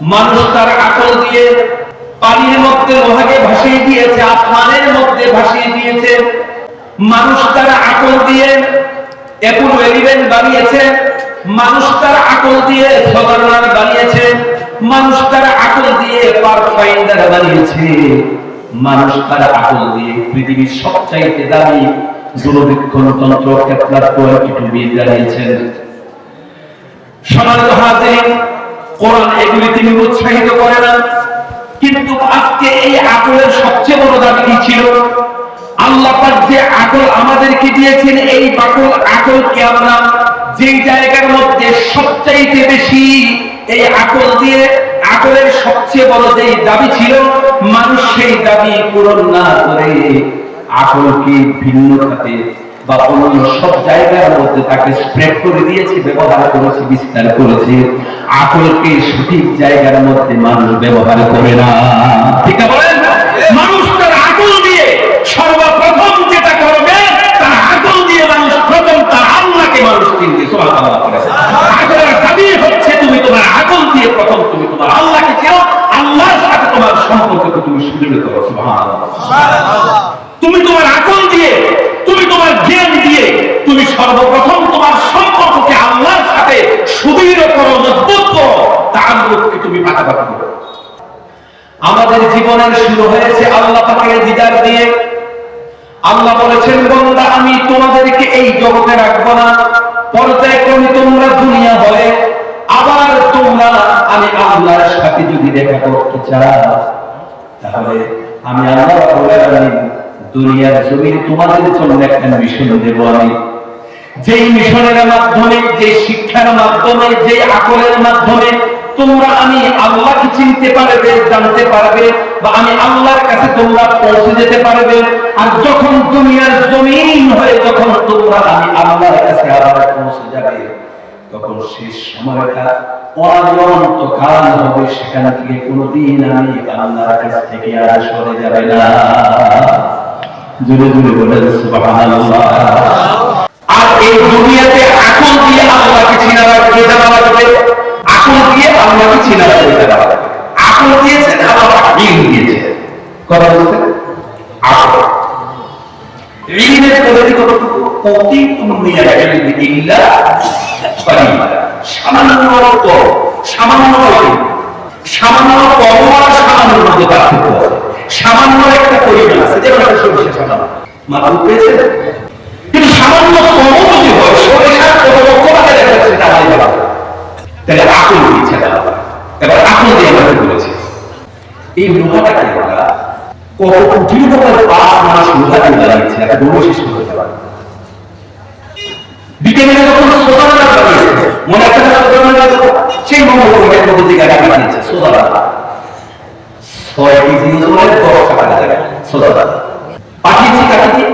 মানুষ তার আকল দিয়ে পানির মধ্যে লোহাকে ভাসিয়ে দিয়েছে, আসমানের মধ্যে ভাসিয়ে দিয়েছে। মানুষ তার আকল দিয়ে অ্যাপল এলিভেন বানিয়েছে। মানুষ তার আকল দিয়ে সদারনার বানিয়েছে। মানুষ তার আকল দিয়ে পারফাইন্ডার বানিয়েছে। মানুষ তার আকল দিয়ে পৃথিবীর সবচাইতে দামি দূরবীক্ষণ তন্ত্র কেপলার টোয়েন্টি টু বিয়ে দাঁড়িয়েছেন সমাজ হাজির কোরআন এগুলি তিনি উৎসাহিত করে না। কিন্তু আজকে এই আকলের সবচেয়ে বড় দাবি কি ছিল? আল্লাহ পাক যে আকল আমাদেরকে দিয়েছেন, এই বাকল আকলকে আমরা যেই জায়গার মধ্যে সবচাইতে বেশি এই আকল দিয়ে আকলের সবচেয়ে বড় যেই দাবি ছিল, মানুষ সেই দাবি পূরণ না করে আকলকে ভিন্ন খাতে বা অন্য সব জায়গার মধ্যে তাকে স্প্রেড করে দিয়েছে ব্যবহার করেছে বিস্তার করেছে। আকলকে সঠিক জায়গার মধ্যে মানুষ ব্যবহার করে না। ঠিক আছে বলেন? মানুষ তার আকল দিয়ে সর্বপ্রথম যেটা করবে তার আকল দিয়ে মানুষ প্রথম তার আল্লাহকে মানুষ চিনবে আকলের দাবি হচ্ছে তুমি তোমার আকল দিয়ে প্রথম তুমি তোমার আল্লাহকে চেনো আল্লাহর সাথে তোমার সম্পর্ককে তুমি সুদৃঢ় করো তুমি তোমার আকল দিয়ে তুমি তোমার জ্ঞান দিয়ে, তুমি সর্বপ্রথম তোমার সম্পর্ককে আল্লাহর সাথে সুদৃঢ় করো, মজবুত করো, তার লোককে তুমি পাকাপাকি করো আমাদের জীবনের শুরু হয়েছে আল্লাহ পাকের দিদার দিয়ে। আল্লাহ বলেছেন, বন্দা, আমি তোমাদেরকে এই জগতে রাখব না। পর্যায়ক্রমে তোমরা দুনিয়া বলে আবার তোমরা আমি আল্লাহর সাথে যদি দেখা করতে চাও, তাহলে আমি আল্লাহ দুনিয়ার জমিন তোমাদের জন্য একটা মিশন দেব আমি। যেই মিশনের মাধ্যমে যে শিক্ষার মাধ্যমে যে আকলের মাধ্যমে তোমরা আমি আল্লাহকে চিনতে পারবে, জানতে পারবে বা আমি আল্লাহর কাছে তোমরা পৌঁছে যেতে পারবে। আর যখন দুনিয়ার জমিন হয়ে যখন তোমরা আমি আল্লাহর কাছে আবার পৌঁছে যাবে, তখন শেষ সময়টা অনন্ত কাল হবে, সেখান থেকে কোনোদিন আমি আল্লাহর কাছ থেকে আর সরে যাবে না। জুড়ে জুড়ে আর এই দুনিয়াতে দিয়ে আল্লাহকে লাগবে? দিয়ে আল্লাহকে লাগবে? দিয়েছেন আল্লাহ পদ্ধতি কতটুকু? অতি দুনিয়া ইলমি ইল্লা সামান্য সামান্য সামান্য কম আর সামান্য মধ্যে পার্থক্য। সামান্য একটা পরিমাণ আছে যেমন একটা সরিষা সামান্য। মাথা পেয়েছে। কিন্তু সামান্য কম যদি হয় সরিষার দেখা যাচ্ছে ভালো তাহলে এবার বলেছে। এই আমরা কত কোটি পাঁচ মাস দিয়ে লাগিয়েছে একটা গরু শেষ যখন মনে একটা সেই বানিয়েছে সোজারা ছয় কেজি ওজনের দশ টাকা লাগে সোজারা পাঠিয়েছি কাটিয়ে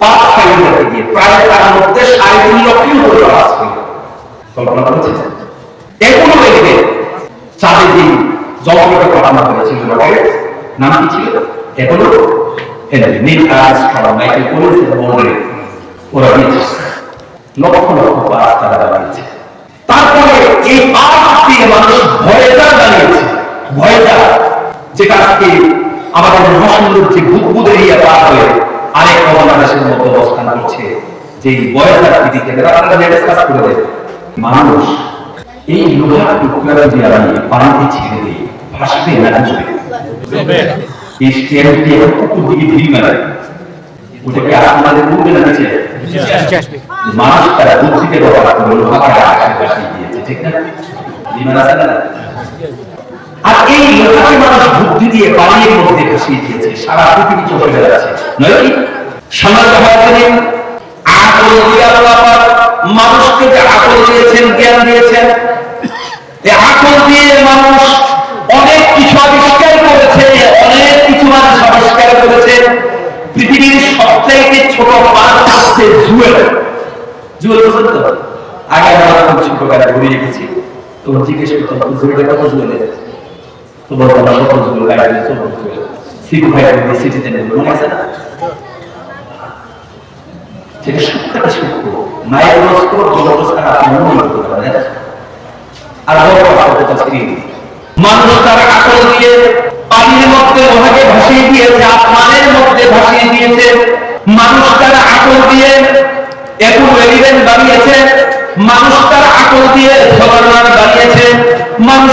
পাঁচ ফাইল করতে গিয়ে। প্রায় তার মধ্যে সাড়ে তিন লক্ষের উপরে আছে কল্পনা করেছে এখনও দেখবে চাঁদের দিন পাঠানো হয়েছিল রকেট নাম কি ছিল? এখনও? মাইকেল কোলিন্স এবং ওরা দিয়েছে লক্ষ লক্ষ পাঁচ বানিয়েছে তারপরে এই পাঁচ দিয়ে মানুষ ভয়েজার বানিয়েছে। ভয়েজার যেটা আজকে আমাদের মহাসুন্দর যে বুদবুদ এরিয়া পার হয়ে আরেক বাংলাদেশের মধ্যে অবস্থান করছে যে আপনারা নেটে কাজ করে দেয় মানুষ এই লোহার টুকরা যদি আমি পানিতে ছেড়ে দিই, ভাসবে না ডুবে এই এখন কুকুর দিকে ভিড় মেলায় ওটাকে আপনাদের উঠবে না নিচে। মানুষ তারা বুদ্ধিকে ব্যবহার করে লোহাকে ভাসিয়ে দিয়েছে, ঠিক না? বিমান আছে না? আর এই লোহাকে মানুষ বুদ্ধি দিয়ে পানির মধ্যে ভাসিয়ে দিয়েছে, সারা পৃথিবী চলে যাচ্ছে। মানুষকে যে আকল দিয়েছেন, জ্ঞান দিয়েছেন আকল দিয়ে মানুষ অনেক কিছু আবিষ্কার করেছে, অনেক কিছু মানুষ আবিষ্কার করেছে। পৃথিবীর সবচাইতে ছোট মাছ হচ্ছে জুয়েল। জুয়েল বুঝলেন তো? আগে আমরা খুব ছোট কালে ঘুরে রেখেছি তো জিজ্ঞেস করতাম জুয়েলটা কত জুয়েল তো বলতাম না কত জুয়েল গাড়ি তো জুয়েল সিটি ফাইভ সিটিজেন মনে আছে না জলরোজ মনে করতে পারে আর মানুষ তার আকল দিয়ে পানির মধ্যে লোহাকে ভাসিয়ে দিয়েছে আসমানের মধ্যে ভাসিয়ে দিয়েছে মানুষ তার আকল দিয়ে এখন এলিভেন বানিয়েছে মানুষ তার আকল দিয়ে সবার বানিয়েছে মানুষ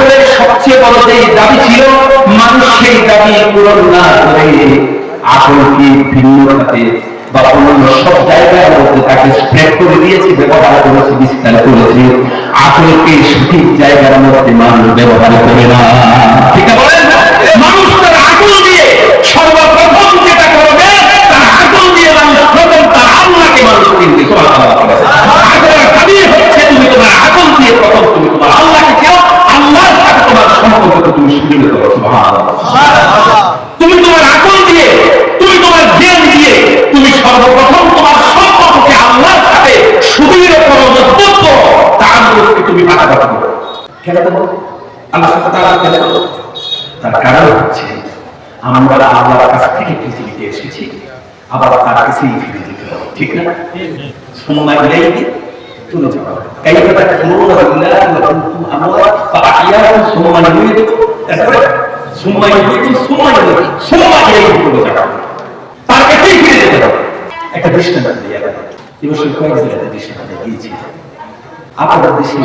আকলের সবচেয়ে বড় যে দাবি ছিল, মানুষ সেই দাবি পূরণ না করে আকলকে ভিন্ন খাতে বা অন্যান্য সব জায়গার মধ্যে তাকে স্প্রেড করে দিয়েছে, ব্যবহার করেছে, বিস্তার করেছে। আকলকে সঠিক জায়গার মধ্যে মানুষ ব্যবহার করে না। ঠিক আছে মানুষ তার আকল দিয়ে সর্বপ্রথম যেটা করবে, তার আকল দিয়ে মানুষ প্রথম তার আল্লাহকে মানুষ আকলের আল্লাহ কেন তার কারণ হচ্ছে আমরা আল্লাহর কাছ থেকে পৃথিবীতে এসেছি, আবার তার কাছেই ফিরে যেতে হবে ঠিক না? সময় ইলাইহি তুরজাউন। কাইফা তাকফুরুনা বিল্লাহি ওয়া কুনতুম আমওয়াত ফাআহইয়াকুম সুম্মা ইউমীতুকুম তারপরে সুম্মা ইউমীতুকুম সুম্মা ইউমীতুকুম সুম্মা ইলাইহি তার কাছেই ফিরে যেতে হবে। একটা দৃষ্টান্ত দৃষ্টান্ত দিয়েছি আপনাদের দেশে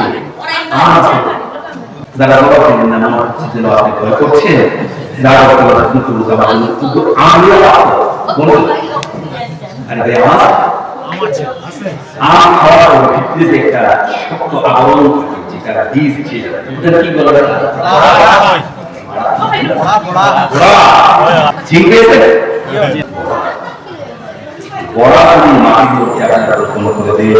যারা বাবা কেনেন না আমার আপনি ভয় করছেন? যারা বাবা কিন্তু কিন্তু আমিও বলুন আরে ভাই আমার আম খাওয়ার ভিত্তিতে একটা শক্ত আবরণ যেটা বীজ ছিল ওটা কি বলা? বড়া মাটির মধ্যে আপনারা রোপণ করে দিয়ে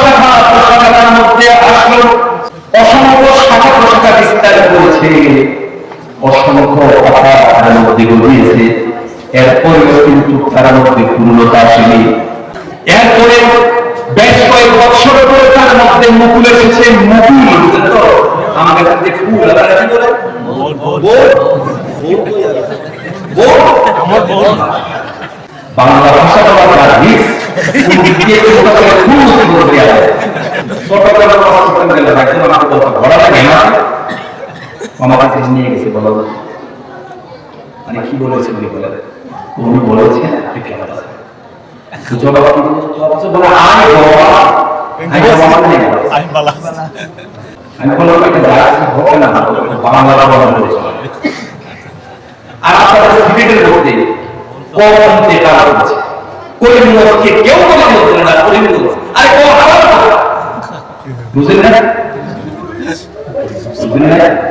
বিস্তার অসংখ্য কথা তার মধ্যে গড়িয়েছে এরপরেও কিন্তু তার মধ্যে পূর্ণতা আসেনি। এরপরে বেশ কয়েক বছর পরে তার মধ্যে মুকুল এসেছে। মুকুল আমাদের কাছে ফুল আপনারা কি বলে? ভাষা বলা তার রিস দিয়ে চিন্তা করে খুব মুশকিল করে দেওয়া যায় ছোট করে কথা করতে গেলে একদম আমাকে বলতে বড় লাগে না কাছে নিয়ে গেছে বলো। মানে কি বলেছে উনি বলে? উনি বলেছেন বলেছে? আমি বললাম হবে না বাংলা বলা বলেছে আর আপনারা ক্রিকেটের মধ্যে কম যেটা হচ্ছে করিমগঞ্জকে কেউ করিমগঞ্জ বলে না করিমগঞ্জ। আরে কম হারাম বুঝলেন না? বুঝলেন না?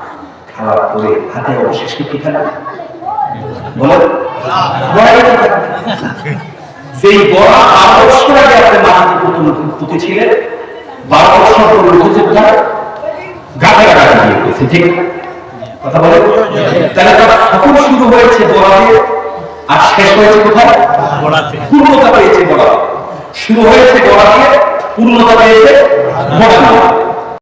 খাওয়ার পরে হাতে অবশেষ কি খাবেন বলেন? সেই বড় আগে আপনি মাটিতে প্রথম পুঁতেছিলেন বারো বছর পর কোথায় গাছে গাছে দিয়ে উঠেছে ঠিক কথা বলে। তাহলে তার সফর শুরু হয়েছে বড়াতে আর শেষ হয়েছে কোথায়? বড়াতে। পূর্ণতা পেয়েছে বড়া শুরু হয়েছে বড়া দিয়ে পূর্ণতা পেয়েছে বড়া দিয়ে।